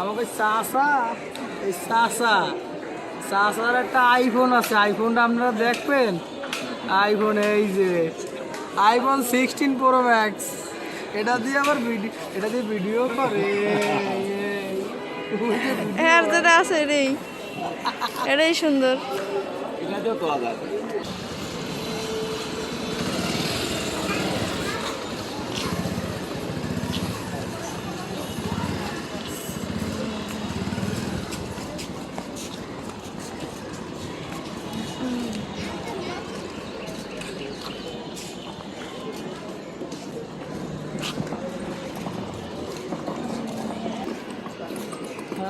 আমাকে চাষা এই চাষা চাষার একটা আইফোন আছে আইফোনটা আপনারা দেখবেন। আইফোন এই যে আইফোন সিক্সটিন প্রো ম্যাক্স এটা দিয়ে আবার ভিডিও এটা দিয়ে ভিডিও করে। হ্যাঁ যেটা আছে এটাই এটাই সুন্দর। এটাতেও তোলা যায়।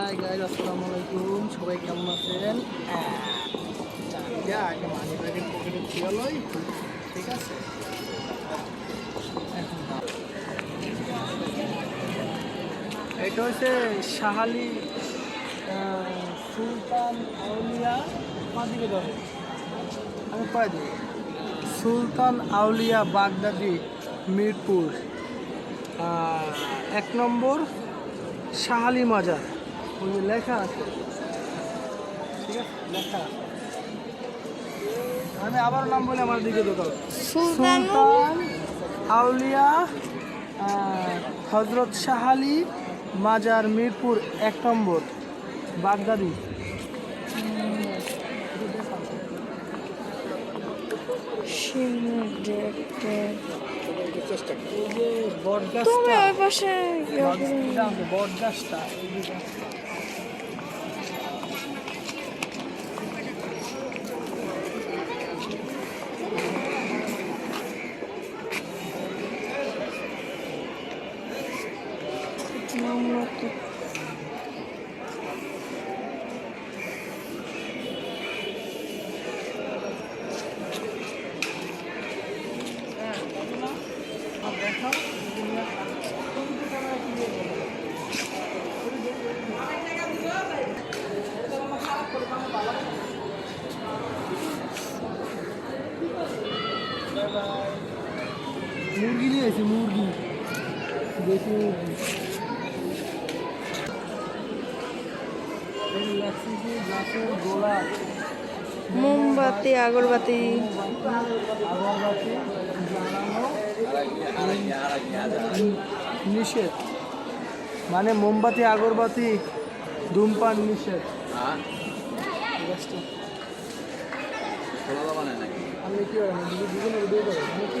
হাই গাইজ আসসালামু আলাইকুম। সবাই কেমন আছেন? আগে মানি ব্যাগের পকেটে ঠিক আছে? এটা হচ্ছে শাহালি সুলতান আউলিয়া পাঁচদিকে ধরে। আমি পাই দিই সুলতান আউলিয়া বাগদাদি, মিরপুর। এক নম্বর শাহালি মাজার। লেখা আছে। ঠিক আছে? লেখা আছে। আমি আবার নাম বলে আমার দিকে দোকান সুলতান আউলিয়া হজরত শাহালি মাজার মিরপুর এক নম্বর বাগদাদি। এই যে বট তুমি গাছটা ওই পাশে ইয়ে বট- করো। এটা আমাকে বট গাছটা এই যে গাছটা। আমরা তো আর দেখাও মুরগি নিয়ে এসেছি মুরগি। দেশি মুরগি মোমবাতি আগরবাতি। আগরবাতি জ্বালানো নিষেধ। মানে মোমবাতি আগরবাতি ধূমপান নিষেধ। হ্যাঁ না কি আপনি কি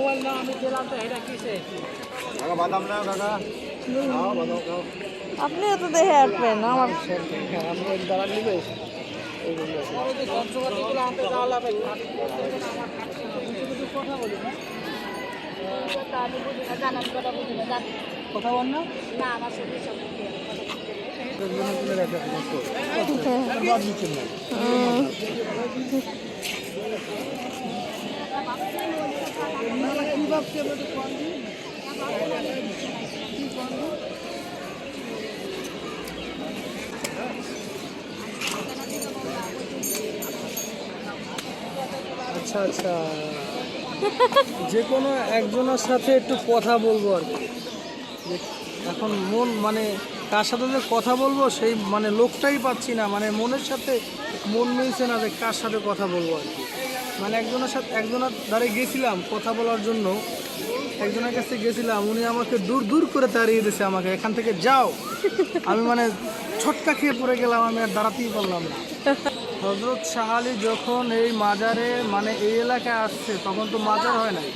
নিবে যন্ত্রপাতিগুলো আনতে যাওয়া লাগবে কথা বলি না। আমরা তো কম দিই? আচ্ছা আচ্ছা। যে কোনো একজনের সাথে একটু কথা বলব আর কি। এখন মন মানে কার সাথে যে কথা বলব সেই মানে লোকটাই পাচ্ছি না। মানে মনের সাথে মন মিলছে না যে কার সাথে কথা বলব আর কি। মানে একজনের সাথে একজনের ধারে গেছিলাম কথা বলার জন্য। একজনের কাছে গেছিলাম, উনি আমাকে দূর দূর করে তাড়িয়ে দিয়েছে আমাকে, এখান থেকে যাও। আমি মানে ছটকা খেয়ে পড়ে গেলাম, আমি আর দাঁড়াতেই পারলাম না। হজরত শাহালি যখন এই মাজারে মানে এই এলাকায় আসছে, তখন তো মাজার হয় নাই।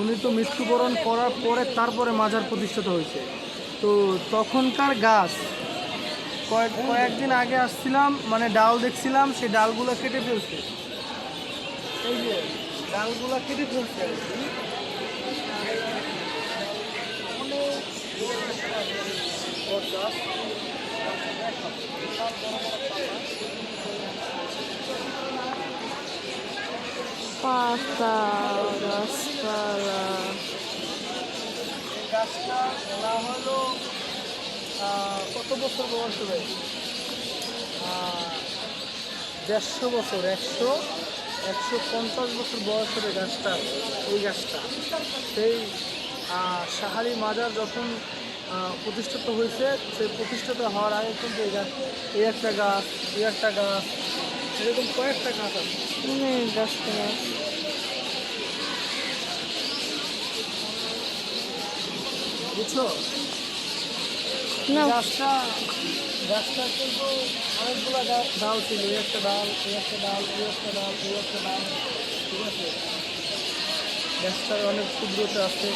উনি তো মৃত্যুবরণ করার পরে তারপরে মাজার প্রতিষ্ঠিত হয়েছে। তো তখনকার গাছ, কয়েক কয়েকদিন আগে আসছিলাম মানে ডাল দেখছিলাম, সেই ডালগুলো কেটে ফেলছে। এই যে ডালগুলো কেটে ফেলছে আর কি। পাতা হলো কত বছর বয়স হয়েছে দেড়শো বছর একশো? একশো পঞ্চাশ বছর বয়স হবে গাছটা এই গাছটা। সেই সাহারি মাজার যখন প্রতিষ্ঠিত হয়েছে সেই প্রতিষ্ঠিত হওয়ার আগে কিন্তু এই গাছ এই একটা গাছ এই একটা গাছ এরকম কয়েকটা গাছ আছে। অনেক গাছপালা বুঝছ? গাছটা গাছটা কিন্তু অনেকগুলো ডাল ছিল, এই একটা ডাল, এই একটা ডাল, এই একটা ডাল, এই একটা ডাল, ঠিক আছে? গাছটার অনেক ক্ষুদ্রতা আছে।